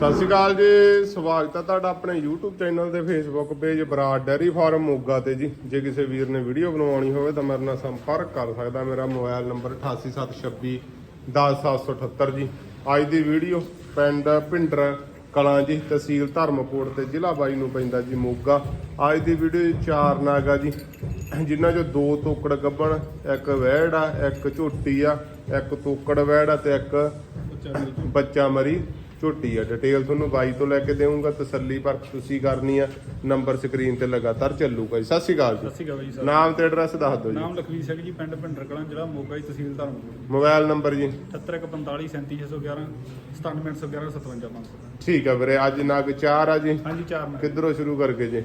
ਸਤਿ ਸ਼੍ਰੀ ਅਕਾਲ ਜੀ, ਸਵਾਗਤ ਹੈ ਤੁਹਾਡਾ ਆਪਣੇ YouTube ਚੈਨਲ ਤੇ, Facebook page Brar dairy farm Moga ਤੇ ਜੀ। ਜੇ ਕਿਸੇ ਵੀਰ ਨੇ ਵੀਡੀਓ ਬਣਵਾਉਣੀ ਹੋਵੇ ਤਾਂ ਮੇਰੇ ਨਾਲ ਸੰਪਰਕ ਕਰ ਸਕਦਾ, ਮੇਰਾ ਮੋਬਾਈਲ ਨੰਬਰ 8876 10778 ਜੀ। ਅੱਜ ਦੀ ਵੀਡੀਓ ਪਿੰਡ ਭਿੰਡਰ ਕਲਾਂ ਜੀ, ਤਹਿਸੀਲ ਧਰਮਕੋਟ ਤੇ ਜ਼ਿਲ੍ਹਾ ਬਾਈ ਨੂੰ ਪੈਂਦਾ ਜੀ, ਮੋਗਾ। ਅੱਜ ਦੀ ਵੀਡੀਓ 'ਚ ਚਾਰ ਨਾਗਾ ਜੀ। ਜਿਨ੍ਹਾਂ 'ਚੋਂ ਦੋ ਤੋਕੜ ਗੱਬਣ, ਇੱਕ ਵਹਿੜ ਆ, ਇੱਕ ਝੋਟੀ ਆ, ਇੱਕ ਤੋਕੜ ਵਹਿੜ ਆ ਤੇ ਇੱਕ ਬੱਚਾ ਮਰੀ। ਝੋਟੀ ਆ ਡਿਟੇਲ ਤੁਹਾਨੂੰ ਬਾਈ ਤੋਂ ਲੈ ਕੇ ਦੇਵਾਂਗਾ ਤਸੱਲੀ ਪਰ ਤੁਸੀਂ ਕਰਨੀ ਆ ਨੰਬਰ ਸਕਰੀਨ ਤੇ ਲਗਾਤਾਰ ਚੱਲੂਗਾ ਜੀ। ਸਤਿ ਸ਼੍ਰੀ ਅਕਾਲ ਸਤਿ ਜੀ ਸ਼੍ਰੀ ਅਕਾਲ ਜੀ ਸਰ। ਨਾਮ ਤੇ ਐਡਰੈਸ ਦੱਸ ਦਿਓ ਜੀ। ਨਾਮ ਲਖਵੀਰ ਸਿੰਘ ਜੀ ਪਿੰਡ ਭਿੰਡਰ ਕਲਾਂ ਜ਼ਿਲ੍ਹਾ ਮੋਗਾ ਜੀ ਤਹਿਸੀਲ ਧਰਮਪੁਰ। ਮੋਬਾਈਲ ਨੰਬਰ ਜੀ। 7145 37611 97111 57500 ਠੀਕ ਆ ਵੀਰੇ ਅੱਜ ਨਗ ਚਾਰ ਆ ਜੀ। ਹਾਂਜੀ ਚਾਰ ਮਿੰਟ ਕਿੱਧਰੋਂ ਸ਼ੁਰੂ ਕਰਕੇ ਜੀ?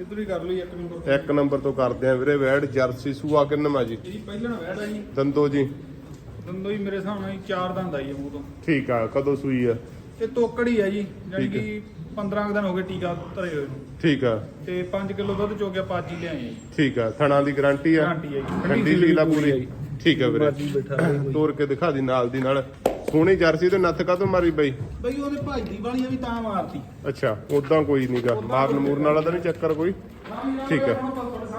ਇਧਰ ਹੀ ਕਰ ਲਈ ਇੱਕ ਨੰਬਰ ਇੱਕ ਨੰਬਰ ਤੋਂ ਕਰਦੇ ਆ ਵੀਰੇ ਵੈੜ ਜਰਸੀ ਸੂਆ ਕਿੰਨਵਾ ਜੀ? ਜੀ ਪਹਿਲਾਂ ਵੈੜ ਆ ਜੀ। ਦੰਦੋ ਜੀ। ਦੰਦੋ ਹੀ ਮੇਰੇ ਹਿਸਾਬ ਨਾਲ ਚਾਰ ਦੰਦ ਆਈ ਹੈ ਮੂੰਹ ਤੋਂ। ਠੀਕ ਆ ਕਦੋਂ ਸੂਈ ਆ? ਤੇ ਤੋਕੜੀ ਹੈ ਜੀ ਜਾਨੀ ਠੀਕ ਹੈ। ਕਿ 15 ਕੁ ਦਿਨ ਹੋ ਗਏ ਟੀਕਾ ਧਰੇ ਹੋਏ ਨੂੰ। ਠੀਕ ਆ। ਤੇ 5 ਕਿਲੋ ਦੁੱਧ ਚੋ ਗਿਆ ਪਾਜੀ ਲਿਆਏ ਜੀ। ਠੀਕ ਆ ਥਣਾ ਦੀ ਗਾਰੰਟੀ ਆ। ਗਾਰੰਟੀ ਹੈ ਜੀ। ਠੰਡੀ ਲੀਲਾ ਪੂਰੀ ਠੀਕ ਆ ਵੀਰੇ। ਬਾਜੀ ਬੈਠਾ ਰਹੇ ਕੋਈ। ਤੋਰ ਕੇ ਦਿਖਾ ਦੀ ਨਾਲ ਦੀ ਨਾਲ। ਸੋਹਣੀ ਜਰਸੀ ਤੇ ਨੱਥ ਕਾਹਤੋਂ ਮਾਰੀ ਬਈ? ਬਈ ਉਹਦੇ ਭਾਜੀ ਵਾਲੀਆਂ ਵੀ ਤਾਂ ਮਾਰਤੀ। ਅੱਛਾ ਉਦਾਂ ਕੋਈ ਨਹੀਂਗਾ ਮਾਰਨ ਮੂਰਨ ਵਾਲਾ ਤਾਂ ਨਹੀਂ। ਚੱਕਰ ਕੋਈ? ਠੀਕ ਹੈ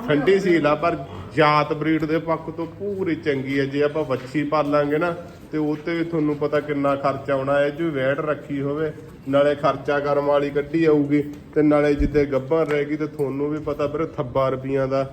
ਠੰਡੀ ਸੀਲ ਆ ਪਰ ਜਾਤ ਬਰੀਡ ਦੇ ਪੱਖ ਤੋਂ ਪੂਰੀ ਚੰਗੀ ਹੈ। ਜੇ ਆਪਾਂ ਵੱਛੀ ਪਾਲਾਂਗੇ ਨਾ ਤੇ ਉਹ ਤੇ ਵੀ ਤੁਹਾਨੂੰ ਪਤਾ ਕਿੰਨਾ ਖਰਚਾ ਆਉਣਾ ਹੈ। ਜੋ ਵੈਟ ਰੱਖੀ ਹੋਵੇ। ਨਾਲੇ ਖਰਚਾ ਕਰਮ ਵਾਲੀ ਕੱਢੀ ਆਊਗੀ ਤੇ ਨਾਲੇ ਜਿੱਦੇ ਗੱਭਣ ਰਹੇਗੀ ਤੇ ਤੁਹਾਨੂੰ ਵੀ ਪਤਾ ਵੀਰੇ ਥੱਬਾ ਰੁਪਈਆਂ ਦਾ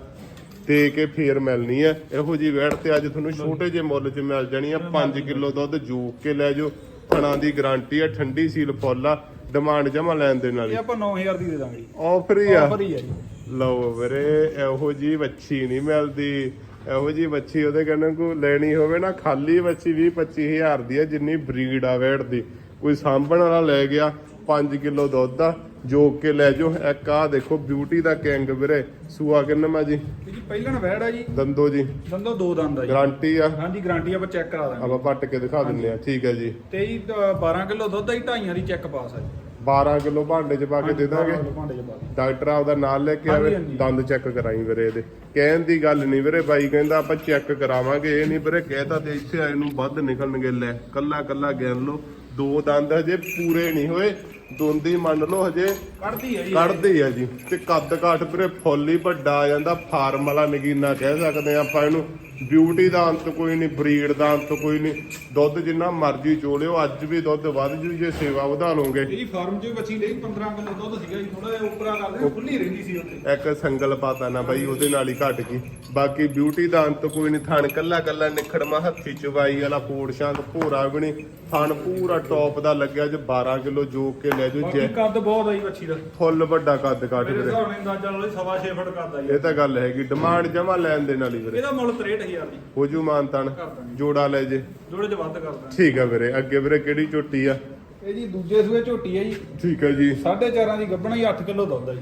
ਦੇ ਕੇ ਫੇਰ ਮਿਲਣੀ ਹੈ। ਇਹੋ ਜੀ ਵੈਟ ਤੇ ਅੱਜ ਤੁਹਾਨੂੰ ਛੋਟੇ ਜਿਹੇ ਮੁੱਲ 'ਚ ਮਿਲ ਜਾਣੀ ਆ 5 ਕਿਲੋ ਦੁੱਧ ਜੂਕ ਕੇ ਲੈ ਜਾਓ। ਥਣਾ ਦੀ ਗਾਰੰਟੀ ਹੈ ਠੰਡੀ ਸੀਲ ਫੁੱਲ ਆ। ਡਿਮਾਂਡ ਜਮਾ ਲੈਣ ਦੇ ਨਾਲ ਇਹ ਆਪਾਂ 9000 ਦੀ ਦੇ ਦਾਂਗੇ ਆਫਰ ਹੀ ਆ। ਆਫਰ ਹੀ ਹੈ ਜੀ। ਲਓ ਵੀਰੇ ਇਹੋ ਜੀ ਵੱਛੀ ਨਹੀਂ ਮਿਲਦੀ। ਇਹੋ ਜੀ ਵੱਛੀ ਉਹਦੇ ਕਹਿੰਦੇ ਕੋ ਲੈਣੀ ਹੋਵੇ ਨਾ ਖਾਲੀ ਵੱਛੀ 20 25000 ਦੀ ਹੈ ਜਿੰਨੀ ਬਰੀਡ ਆ ਵੇੜ ਦੀ। ਕੋਈ ਸਾਂਭਣ ਵਾਲਾ ਲੈ ਗਿਆ 5 ਕਿਲੋ ਦੁੱਧ ਆ ਜੋਕ ਕੇ ਲੈ ਜਾਓ। ਇੱਕ ਆ ਦੇਖੋ ਬਿਊਟੀ ਦਾ ਕਿੰਗ ਵੀਰੇ। ਸੂਆ ਕਿੰਨਾ ਜੀ? ਇਹ ਜੀ ਪਹਿਲਾਂ ਵੈੜ ਆ ਜੀ। ਦੰਦੋ ਜੀ। ਦੰਦੋ ਦੋ ਦੰਦ ਆ ਜੀ। ਗਾਰੰਟੀ ਆ? ਹਾਂਜੀ ਗਾਰੰਟੀ ਆਪਾਂ ਚੈੱਕ ਕਰਾ ਦਾਂਗੇ। ਆਪਾਂ ਪੱਟ ਕੇ ਦਿਖਾ ਦਿੰਨੇ ਆ। ਠੀਕ ਹੈ ਜੀ। ਤੇ ਜੀ ਅ, 12 ਕਿਲੋ ਦੁੱਧ ਆ ਜੀ ਢਾਈਆਂ ਦੀ ਚੈੱਕ ਪਾਸ ਆ ਜੀ। 12 ਕਿਲੋ ਭਾਂਡੇ 'ਚ ਪਾ ਕੇ ਦੇ ਦਾਂਗੇ। ਭਾਂਡੇ ਚ ਪਾ ਕੇ। ਡਾਕਟਰ ਆਪਦਾ ਨਾਲ ਲੈ ਕੇ ਆਵੇ। ਦੰਦ ਚੈੱਕ ਕਰਾਈ ਵੀਰੇ ਇਹਦੇ। ਕਹਿਣ ਦੀ ਗੱਲ ਨਹੀਂ ਵੀਰੇ ਬਾਈ ਕਹਿੰਦਾ ਆਪਾਂ ਚੈੱਕ ਕਰਾਵਾਂਗੇ ਇਹ ਨਹੀਂ ਵੀਰੇ ਕਹਿਤਾ ਤੇ ਇੱਥੇ ਆਏ ਨੂੰ ਵੱਧ ਨਿਕਲਣਗੇ ਲੈ ਕੱਲਾ ਕੱਲਾ ਗਿਣ ਲਓ। ਦੋ ਦੰਦ ਹਜੇ ਪੂਰੇ ਨਹੀਂ ਹੋਏ। ਦੋਂਦੀ ਮੰਨ ਲਓ ਹਜੇ ਕੱਢਦੀ ਹੈ ਜੀ ਕੱਢਦੇ ਆ ਜੀ। ਤੇ ਕੱਦ ਕਾਠ ਵੀਰੇ ਫੁੱਲ ਹੀ ਵੱਡਾ ਆ ਜਾਂਦਾ। ਫਾਰਮ ਵਾਲਾ ਨਗੀਨਾ ਕਹਿ ਸਕਦੇ ਆ ਆਪਾਂ ਇਹਨੂੰ। ਬਿਊਟੀ ਦਾ ਅੰਤ ਕੋਈ ਨਹੀਂ ਬਰੀਡ ਦਾ ਅੰਤ ਕੋਈ ਨਹੀਂ। ਦੁੱਧ ਜਿੰਨਾ ਮਰਜ਼ੀ ਚੋਲਿਓ ਅੱਜ ਵੀ ਦੁੱਧ ਵੱਧ ਜੂ ਜੇ ਸੇਵਾ ਵਧਾ ਲਓਗੇ। ਜੀ ਫਾਰਮ 'ਚ ਬੱਚੀ ਲਈ 15 ਕਿਲੋ ਦੁੱਧ ਸੀਗਾ ਜੀ ਥੋੜਾ ਜਿਹਾ ਉੱਪਰਾ ਕਰਦੇ ਖੁੱਲੀ ਰਹਿੰਦੀ ਸੀ ਉੱਥੇ। ਇੱਕ ਸੰਗਲ ਪਾਤਾ ਨਾ ਬਾਈ ਉਹਦੇ ਨਾਲ ਹੀ ਘਟ ਗਈ। ਬਾਕੀ ਬਿਊਟੀ ਦਾ ਅੰਤ ਕੋਈ ਨਹੀਂ ਥਣ ਕੱਲਾ ਕੱਲਾ ਨਿਖੜਮਾ ਹੱਥੀ ਚਵਾਈ ਵਾਲਾ ਪੋੜ ਸ਼ਾਂਕ ਭੋਰਾ ਵੀ ਨਹੀਂ। ਥਣ ਪੂਰਾ ਟੌਪ ਦਾ ਲੱਗਿਆ ਜੇ 12 ਕਿਲੋ ਜੋਕ ਕੇ ਲੈ ਜੋ ਬਾਕੀ ਜੈ ਕੱਦ ਬਹੁਤ ਆ ਜੀ ਬੱਚੀ ਦਾ। ਫੁੱਲ ਵੱਡਾ ਕੱਦ ਕਾਠ ਮੇਰੇ ਵੀਰੇ। ਹਿਸਾਬ ਨਾਲ ਅੰਦਾਜ਼ਾ ਲਾ ਲਈ ਸਵਾ 6 ਫੁੱਟ ਕਰਦਾ ਜੀ। ਇਹ ਤਾਂ ਗੱਲ ਹੈਗੀ ਡਿਮਾਂਡ ਜਮਾ ਲੈਣ ਦੇ ਨਾਲ ਹੀ ਵੀਰੇ। ਇਹਦਾ ਮੁੱਲ 63000 ਜੀ ਹੋ ਜੂ ਮਾਨਤਨ ਕਰ ਦਾਂਗੇ। ਜੋੜਾ ਲੈ ਜੇ। ਜੋੜੇ 'ਚ ਵੱਧ ਕਰਦਾ ਠੀਕ ਆ ਵੀਰੇ ਅੱਗੇ ਵੀਰੇ ਕਿਹੜੀ ਝੋਟੀ ਆ? ਇਹ ਜੀ ਦੂਜੇ ਸੂਏ ਝੋਟੀ ਹੈ ਜੀ। ਠੀਕ ਆ ਜੀ। 4.5 ਦੀ ਗੱਬਣਾ ਹੀ 8 ਕਿਲੋ ਦੁੱਧ ਆ ਜੀ।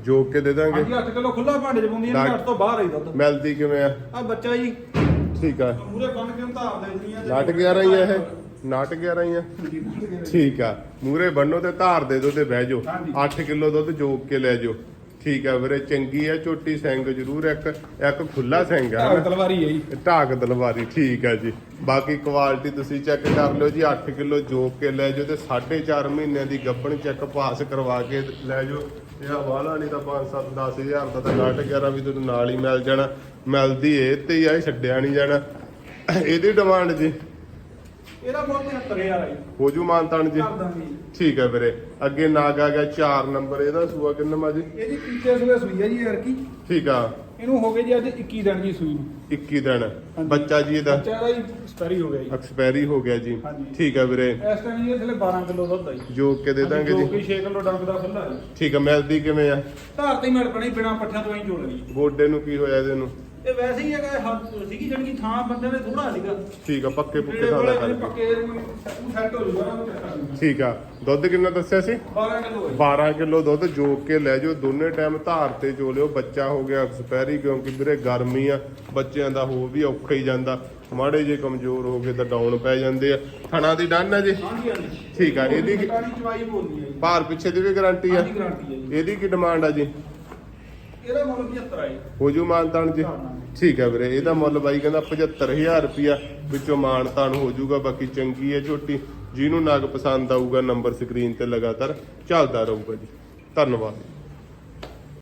ਜੋਕ ਕੇ ਦੇ ਦਾਂਗੇ। ਹਾਂਜੀ 8 ਕਿਲੋ ਖੁੱਲਾ ਭਾਂਡੇ 'ਚ ਪਾਉਂਦੀ ਹੈ ਡਾਕ- 8 ਤੋਂ ਬਾਹਰ ਆਈ ਦੁੱਧ। ਮਿਲਦੀ ਕਿਵੇਂ ਆ? ਆ ਬੱਚਾ ਜੀ। ਠੀਕ ਆ। ਪੂਰੇ ਬੰਨ ਕੇ ਧਾਰ ਦੇ ਦੁਨੀਆ ਨਾਟ 11 ਹੀ ਆ ਇਹ। ਨਾਟ 11 ਹੀ ਆ? ਠੀਕ ਆ। ਮੂਰੇ ਬੰਨੋ ਤੇ ਧਾਰ ਦੇ ਦੋ ਤੇ ਬਹਿ ਜਾਓ। ਹਾਂਜੀ। 8 ਕਿਲੋ ਦੁੱਧ ਜੋਕ ਕੇ ਲੈ ਜਾਓ। ਠੀਕ ਆ ਵੀਰੇ ਚੰਗੀ ਆ ਝੋਟੀ ਸਿੰਘ ਜ਼ਰੂਰ ਇੱਕ ਇੱਕ ਖੁੱਲਾ ਸਿੰਘ ਆ? ਤਲਵਾਰੀ ਹੈ ਜੀ। ਢਾਕ ਦਲਵਾਰੀ ਠੀਕ ਆ ਜੀ। ਬਾਕੀ ਕੁਆਲਿਟੀ ਤੁਸੀਂ ਚੈੱਕ ਕਰ ਲਿਓ ਜੀ 8 ਕਿਲੋ ਜੋਕ ਕੇ ਲੈ ਜਾਓ ਤੇ 4.5 ਮਹੀਨਿਆਂ ਦੀ ਗੱਭਣ ਚੈੱਕ ਪਾਸ ਕਰਵਾ ਕੇ ਲੈ ਜਾਓ। ਇਹ ਵਾਲਾ ਨਹੀਂ ਤਾਂ 5-7 10000 ਦਾ ਤਾਂ ਨਾਟ 11 ਵੀ ਤੁਹਾਨੂੰ ਨਾਲ ਹੀ ਮਿਲ ਜਾਣਾ। ਮਿਲਦੀ ਇਹ ਤੇ ਆ ਇਹ ਛੱਡਿਆ ਨਹੀਂ ਜਾਣਾ। ਇਹਦੀ ਡਿਮਾਂਡ ਜੀ। ਇਹਦਾ ਮੁੱਲ 73000 ਆ ਜੀ ਹੋ ਜੂ ਮਾਨਤਾਨ ਜੀ। ਕਰ ਦਾਂਗੇ। ਜੀ ਠੀਕ ਹੈ ਵੀਰੇ। ਅੱਗੇ ਨਾਗ ਆ ਗਿਆ 4 ਨੰਬਰ ਇਹਦਾ ਸੂਆ ਕਿੰਨਾ ਜੀ? ਇਹਦੀ ਤੀਜੇ ਸੂਏ ਸੂਈ ਜੀ ਯਾਰ ਕੀ? ਠੀਕ ਆ। ਇਹਨੂੰ ਹੋ ਗਏ ਜੀ ਅੱਜ 21 ਦਿਨ ਜੀ ਸੂਈ ਨੂੰ। 21 ਦਿਨ। ਬੱਚਾ ਜੀ ਇਹਦਾ? ਬੱਚਾ ਦਾ ਜੀ ਸਪੈਰੀ ਹੋ ਗਿਆ ਜੀ। ਐਕਸਪਾਇਰੀ ਹੋ ਗਿਆ ਜੀ। ਹਾਂਜੀ। ਠੀਕ ਆ ਵੀਰੇ। ਇਸ ਟਾਈਮ ਜੀ ਥਲੇ 12 ਕਿਲੋ ਦੁੱਧ ਆ ਜੀ। ਜੋਕ ਕੇ ਦੇ ਦਾਂਗੇ ਜੋ। ਜੀ ਕਿ 6 ਕਿਲੋ ਡੰਗ ਦਾ ਖੁੱਲਾ ਜੀ। ਠੀਕ ਆ ਮਿਲਦੀ ਕਿਵੇਂ ਆ? ਧਾਰ ਤੇ ਮਿਲ ਪਣੀ ਬਿਨਾ ਪੱਠਿਆਂ ਤੋਂ ਹੀ ਜੋੜ ਲਈ। ਗੋਡੇ ਨੂੰ ਕੀ ਹੋਇਆ ਇਹਦੇ ਨੂੰ? ਇਹ ਵੈਸੇ ਹੀ ਹੈਗਾ ਹੱਥ ਸੀਗੀ ਜਾਣੀ ਕਿ ਥਾਂ ਬੰਦੇ ਨੇ ਥੋੜਾ ਸੀਗਾ। ਠੀਕ ਆ ਪੱਕੇ ਪੁੱਕੇ ਜਿਹੜੇ ਸਾਦਾ ਕੋਲੇ ਕਰ ਪੱਕੇ ਸੈੱਟ ਹੋ ਜੂਗਾ ਨਾ ਉਹ ਚੱਕਰ ਨਹੀਂ ਠੀਕ ਆ ਦੁੱਧ ਕਿੰਨਾ ਦੱਸਿਆ ਸੀ? 12 ਕਿਲੋ ਹੈ। 12 ਕਿਲੋ ਦੁੱਧ ਜੋਕ ਕੇ ਲੈ ਜਾਓ ਦੋਨੇ ਟਾਈਮ ਧਾਰ ਤੇ ਚੋ ਲਿਓ ਬੱਚਾ ਹੋ ਗਿਆ ਐਕਸਪਾਇਰੀ ਕਿਉਂਕਿ ਵੀਰੇ ਗਰਮੀ ਆ ਬੱਚਿਆਂ ਦਾ ਹੋ ਵੀ ਔਖਾ ਹੀ ਜਾਂਦਾ। ਮਾੜੇ ਜੇ ਕਮਜ਼ੋਰ ਹੋ ਗਏ ਤਾਂ ਡਾਊਨ ਪੈ ਜਾਂਦੇ ਆ। ਥਣਾ ਦੀ ਡਨ ਆ ਜੀ? ਹਾਂਜੀ ਹਾਂਜੀ। ਠੀਕ ਆ ਇਹਦੀ ਚਵਾਈ ਬੋਲਦੀ ਜੀ। ਭਾਰ ਪਿੱਛੇ ਦੀ ਵੀ ਗਾਰੰਟੀ ਆ? ਹਾਂਜੀ ਗਾਰੰਟੀ ਹੈ ਜੀ। ਇਹਦੀ ਕੀ ਡਿਮਾਂਡ ਆ ਜੀ? ਇਹਦਾ ਮੁੱਲ 75 ਹੈ ਜੀ। ਹੋ ਜੂ ਮਾਨਤਾਨ ਜੀ। ਠੀਕ ਹੈ ਵੀਰੇ ਇਹਦਾ ਮੁੱਲ ਬਾਈ ਕਹਿੰਦਾ 75000 ਰੁਪਿਆ ਵਿੱਚੋਂ ਮਾਨਤਾਨ ਹੋ ਜੂਗਾ ਬਾਕੀ ਚੰਗੀ ਹੈ ਝੋਟੀ ਜਿਹਨੂੰ ਨਗ ਪਸੰਦ ਆਊਗਾ ਨੰਬਰ ਸਕਰੀਨ ਤੇ ਲਗਾਤਾਰ ਚੱਲਦਾ ਰਹੂਗਾ ਜੀ। ਧੰਨਵਾਦ।